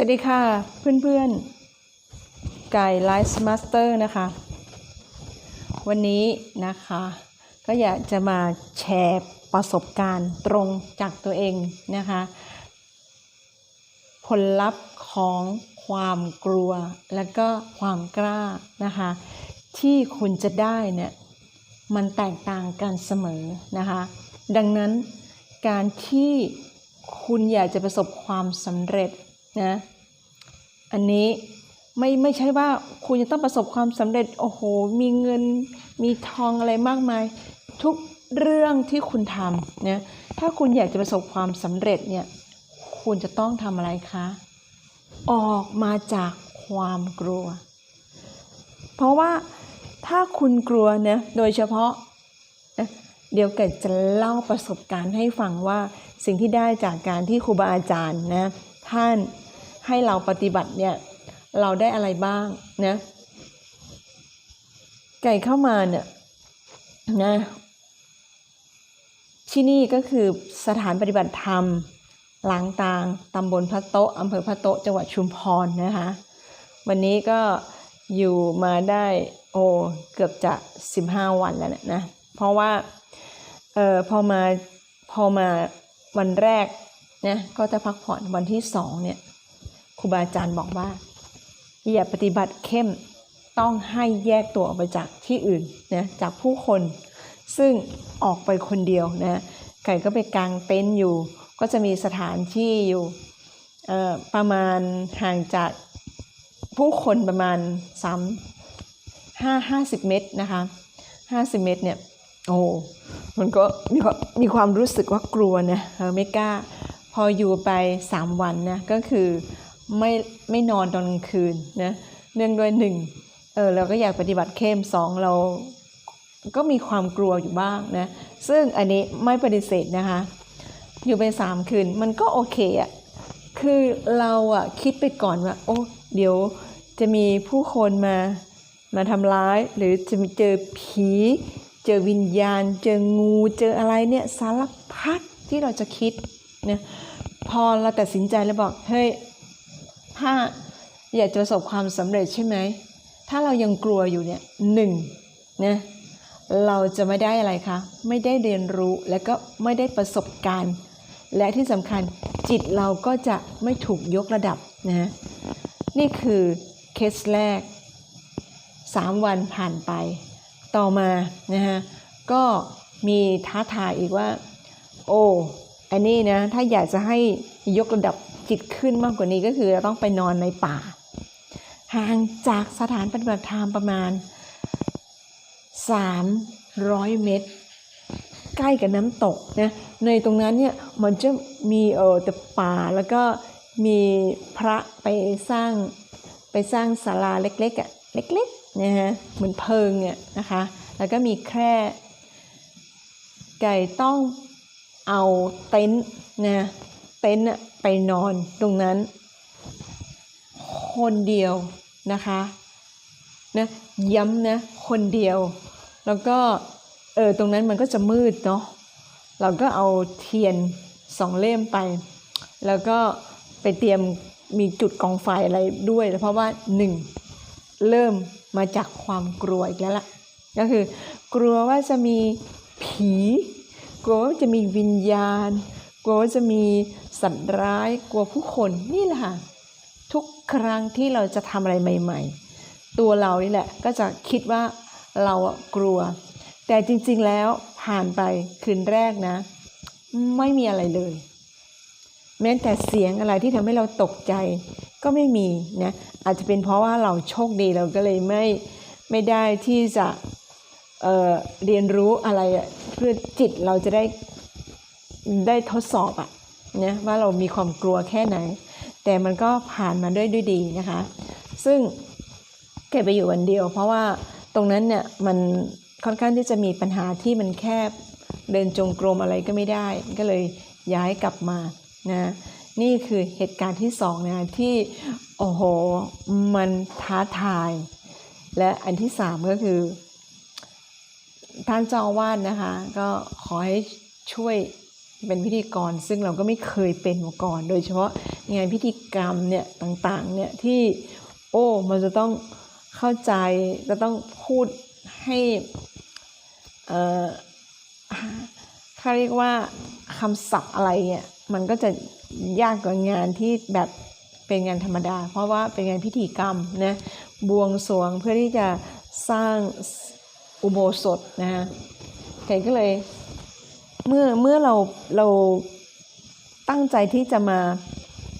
สวัสดีค่ะเพื่อนๆไก่ไลฟ์มาสเตอร์นะคะ วันนี้นะคะ ก็อยากจะมาแชร์ประสบการณ์ตรงจากตัวเองนะคะ ผลลัพธ์ของความกลัวและก็ความกล้านะคะ ที่คุณจะได้เนี่ยมันแตกต่างกันเสมอนะคะ ดังนั้นการที่คุณอยากจะประสบความสำเร็จ นะอันนี้ไม่ไม่ใช่ว่าคุณจะต้องประสบความสำเร็จโอ้โห มีเงินมีทองอะไรมากมาย ทุกเรื่องที่คุณทำเนี่ยถ้าคุณอยากจะประสบความสำเร็จเนี่ยคุณจะต้องทำอะไรคะ ออกมาจากความกลัว เพราะว่าถ้าคุณกลัวนะโดยเฉพาะนะเดี๋ยวเกิดจะเล่าประสบการณ์ให้ฟังว่าสิ่งที่ได้จากการที่ครูบาอาจารย์นะท่าน ให้เราปฏิบัติเนี่ยเราได้อะไรบ้างนะไก่เข้ามาเนี่ยนะที่นี่ก็คือสถานปฏิบัติธรรมหลังตางตำบลพระโต๊ะอำเภอพระโต๊ะจังหวัดชุมพรนะคะวันนี้ก็อยู่มาได้โอ้เกือบจะ 15 วันแล้วเนี่ยนะเพราะว่าเออพอมาพอมาวันแรกนะก็จะพักผ่อนวันที่สองเนี่ย ครูบาอาจารย์บอกว่า อย่าปฏิบัติเข้มต้องให้แยกตัวออกไปจากที่อื่นนะจากผู้คน ซึ่งออกไปคนเดียวนะไก่ก็ไปกางเต็นท์อยู่ ก็จะมีสถานที่อยู่ประมาณห่างจากผู้คนประมาณ3 5 50เมตรนะคะ50เมตรเนี่ยโอ้มันก็มีความมีความรู้สึกว่ากลัวนะเออไม่กล้าพออยู่ไป3วันนะก็คือ ไม่ไม่นอนตอนกลางคืนนะเนื่องด้วยหนึ่งเออเราก็อยากปฏิบัติเข้มสองเราก็มีความกลัวอยู่บ้างนะซึ่งอันนี้ไม่ปฏิเสธนะคะอยู่ไปสามคืนมันก็โอเคอะคือเราอะคิดไปก่อนว่าโอ้เดี๋ยวจะมีผู้คนมามาทำร้าย หรือจะมีเจอผี เจอวิญญาณ เจองูเจออะไรเนี่ยสารพัดที่เราจะคิดนี่ยพอเราตัดสินใจแล้วบอกเฮ้ย ถ้าอยากจะประสบความสำเร็จใช่ไหม ถ้าเรายังกลัวอยู่เนี่ยหนึ่งนะเราจะไม่ได้อะไรคะ ไม่ได้เรียนรู้และก็ไม่ได้ประสบการณ์ และที่สำคัญจิตเราก็จะไม่ถูกยกระดับนะนี่คือเคสแรก 3 วันผ่านไป ต่อมานะฮะก็มีท้าทายอีกว่า โอ้ อันนี้นะถ้าอยากจะให้ยกระดับจิตขึ้นมากกว่านี้ก็คือเราต้องไปนอนในป่า ห่างจากสถานปฏิบัติธรรมประมาณ 300 เมตร ใกล้กับน้ำตกนะในตรงนั้นเนี่ยมันจะมีเออแต่ป่าแล้วก็มีพระไปสร้างไปสร้างศาลาเล็กๆอะ่ะเล็กๆนะฮะเหมือนเพิงอะนะคะ แล้วก็มีแคร่ไก่ต้อง เอาเต็นท์นะเต็นท์อะไปนอนตรงนั้น คนเดียวนะคะนะย้ำนะคนเดียว แล้วก็เออตรงนั้นมันก็จะมืดเนาะเราก็เอาเทียนสองเล่มไป แล้วก็ไปเตรียมมีจุดกองไฟอะไรด้วย เพราะว่าหนึ่งเริ่มมาจากความกลัวอีกแล้วล่ะ ก็คือกลัวว่าจะมีผี กลัวว่าจะมีวิญญาณ กลัวว่าจะมีสัตว์ร้าย กลัวผู้คนนี่แหละค่ะทุกครั้งที่เราจะทำอะไรใหม่ ๆ ตัวเรานี่แหละก็จะคิดว่าเราอะกลัว แต่จริงๆแล้วผ่านไปคืนแรกนะ ไม่มีอะไรเลย แม้แต่เสียงอะไรที่ทำให้เราตกใจก็ไม่มีนะอาจจะเป็นเพราะว่าเราโชคดีเราก็เลยไม่ไม่ได้ที่จะ เออเรียนรู้อะไรเพื่อจิตเราจะได้ได้ทดสอบอะนะว่าเรามีความกลัวแค่ไหน แต่มันก็ผ่านมาด้วยด้วยดีนะคะ ซึ่งเก็บไปอยู่วันเดียว เพราะว่าตรงนั้นเนี่ยมันค่อนข้างที่จะมีปัญหาที่มันแคบเดินจงกรมอะไรก็ไม่ได้ ก็เลยย้ายกลับมานะนี่คือเหตุการณ์ที่สองนะที่โอ้โหมันท้าทาย และอันที่สามก็คือ ท่านเจ้าอาวาสนะคะ ก็ขอให้ช่วยเป็นพิธีกรซึ่งเราก็ไม่เคยเป็นมาก่อน โดยเฉพาะงานพิธีกรรมเนี่ยต่างๆเนี่ยที่โอ้มันจะต้องเข้าใจจะต้องพูดให้เอ่อเขาเรียกว่าคำศัพท์อะไรเนี่ยมันก็จะยากกว่างานที่แบบเป็นงานธรรมดา เพราะว่าเป็นงานพิธีกรรมนะบวงสรวงเพื่อที่จะสร้าง อุโบสถนะฮะไก่ก็เลยเมื่อเมื่อเราเราตั้งใจที่จะมา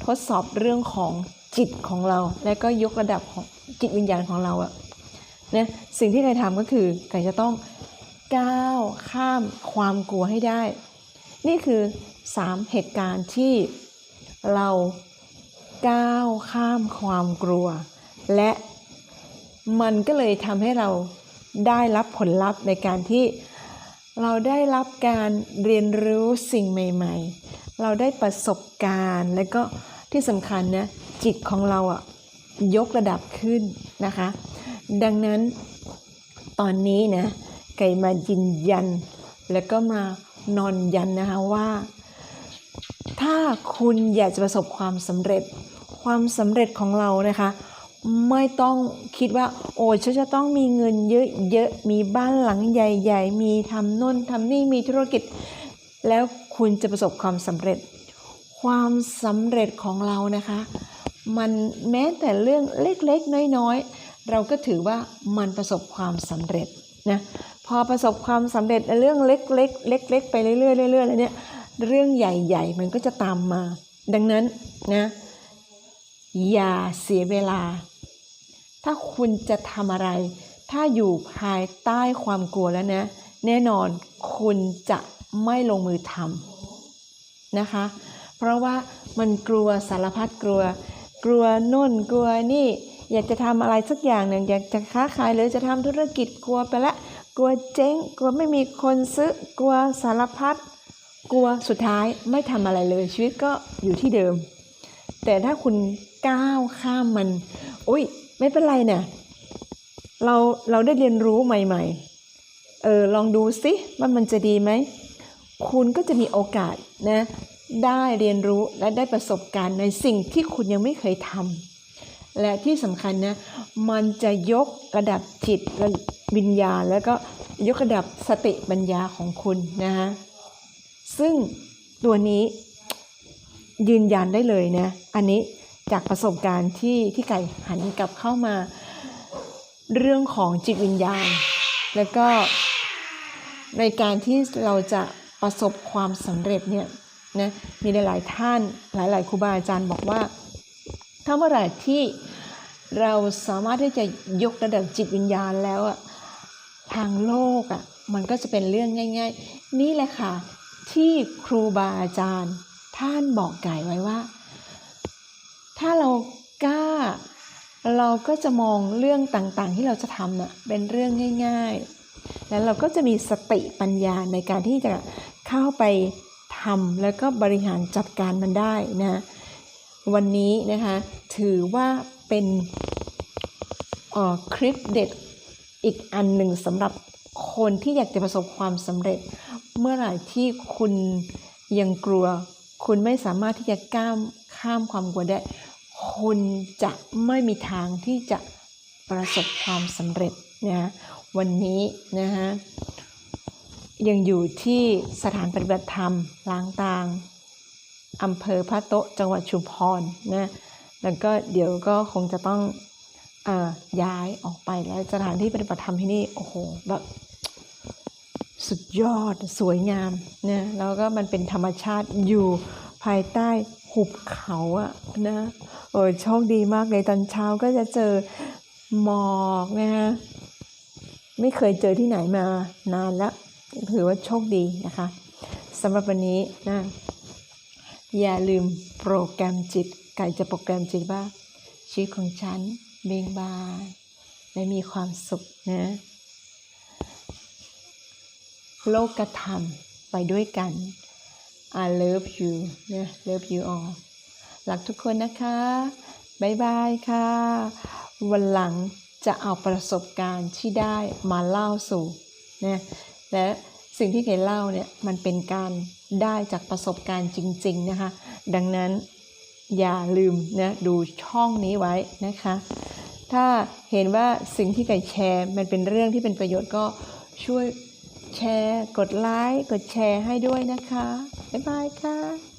ทดสอบเรื่องของจิตของเรา และก็ยกระดับของจิตวิญญาณของเราอะนะสิ่งที่ไก่ทำก็คือไก่จะต้องก้าวข้ามความกลัวให้ได้ นี่คือสามเหตุการณ์ที่เราก้าวข้ามความกลัว และมันก็เลยทำให้เรา ได้รับผลลัพธ์ในการที่เราได้รับการเรียนรู้สิ่งใหม่ ๆ เราได้ประสบการณ์ และก็ที่สำคัญนะจิตของเราอะยกระดับขึ้นนะคะ ดังนั้นตอนนี้นะไก่มายืนยัน แล้วก็มานอนยันนะคะว่า ถ้าคุณอยากจะประสบความสำเร็จความสำเร็จของเรานะคะ ไม่ต้องคิดว่า โอ้ฉันจะต้องมีเงินเยอะๆ มีบ้านหลังใหญ่ ๆ มีทำน่นทำนี่มีธุรกิจ แล้วคุณจะประสบความสำเร็จ ความสำเร็จของเรานะคะ มันแม้แต่เรื่องเล็กๆ น้อยๆ เราก็ถือว่ามันประสบความสำเร็จนะพอประสบความสำเร็จเรื่องเล็กๆเล็กๆไปเรื่อยๆเรื่อยๆแล้วเนี่ยเรื่องใหญ่ ๆ มันก็จะตามมา ดังนั้นนะ อย่าเสียเวลา ถ้าคุณจะทำอะไร ถ้าอยู่ภายใต้ความกลัวแล้วนะ แน่นอนคุณจะไม่ลงมือทำนะคะ เพราะว่ามันกลัวสารพัดกลัว กลัวโน่นกลัวนี่ อยากจะทำอะไรสักอย่างหนึ่งอยากจะค้าขายหรือจะทำธุรกิจกลัวไปละกลัวเจ๊งกลัวไม่มีคนซื้อกลัวสารพัดกลัวสุดท้ายไม่ทำอะไรเลยชีวิตก็อยู่ที่เดิม แต่ถ้าคุณ ก้าวข้ามมัน อุ้ยไม่เป็นไรเนี่ยเราเราได้เรียนรู้ใหม่ ๆ เออลองดูสิว่ามันจะดีไหม คุณก็จะมีโอกาสนะได้เรียนรู้และได้ประสบการณ์ในสิ่งที่คุณยังไม่เคยทำและที่สำคัญนะมันจะยกระดับจิตและวิญญาณ แล้วก็ยกระดับสติปัญญาของคุณนะฮะซึ่งตัวนี้ยืนยันได้เลยนะ อันนี้ จากประสบการณ์ที่ที่ไก่หันกลับเข้ามาเรื่องของจิตวิญญาณ แล้วก็ในการที่เราจะประสบความสำเร็จเนี่ยนะมีหลาย ๆ ท่านหลาย ๆ ครูบาอาจารย์บอกว่า ถ้าเมื่อไหร่ที่เราสามารถที่จะยกระดับจิตวิญญาณแล้วอะทางโลกอะมันก็จะเป็นเรื่องง่าย ๆ นี่แหละค่ะที่ครูบาอาจารย์ท่านบอกไก่ไว้ว่า ถ้าเรากล้า เราก็จะมองเรื่องต่างๆ ที่เราจะทำน่ะเป็นเรื่องง่าย ๆ แล้วเราก็จะมีสติปัญญาในการที่จะเข้าไปทำแล้วก็บริหารจัดการมันได้นะวันนี้นะคะถือว่าเป็นออคลิปเด็ดอีกอันหนึ่งสำหรับคนที่อยากจะประสบความสำเร็จ เมื่อไหร่ที่คุณยังกลัว คุณไม่สามารถที่จะก้ามข้ามความกลัวได้ คุณจะไม่มีทางที่จะประสบความสำเร็จนะวันนี้นะฮะยังอยู่ที่สถานปฏิบัติธรรมลางตางอำเภอพระโต๊ะจังหวัดชุมพรนะแล้วก็เดี๋ยวก็คงจะต้องอาย้ายออกไปแล้วสถานที่ปฏิบัติธรรมที่นี่โอ้โหแบบสุดยอดสวยงามนะแล้วก็มันเป็นธรรมชาติอยู่ภายใต้ หุบเขาอะนะโอ้ยโชคดีมากเลยตอนเช้าก็จะเจอหมอกนะฮะไม่เคยเจอที่ไหนมานานแล้ว ถือว่าโชคดีนะคะสำหรับวันนี้นะอย่าลืมโปรแกรมจิต ไก่จะโปรแกรมจิตว่า ชีวิตของฉันเบ่งบานและมีความสุขนะโลกธรรมไปด้วยกัน I love you นะ love you all รักทุกคนนะคะบายบายค่ะ วันหลังจะเอาประสบการณ์ที่ได้มาเล่าสู่นะและสิ่งที่เคยเล่าเนี่ยมันเป็นการได้จากประสบการณ์จริง ๆนะคะ ดังนั้นอย่าลืมนะดูช่องนี้ไว้นะคะ ถ้าเห็นว่าสิ่งที่ไก่แชร์มันเป็นเรื่องที่เป็นประโยชน์ก็ช่วย แชร์ กดไลค์ กดแชร์ให้ด้วยนะคะ บ๊ายบายค่ะ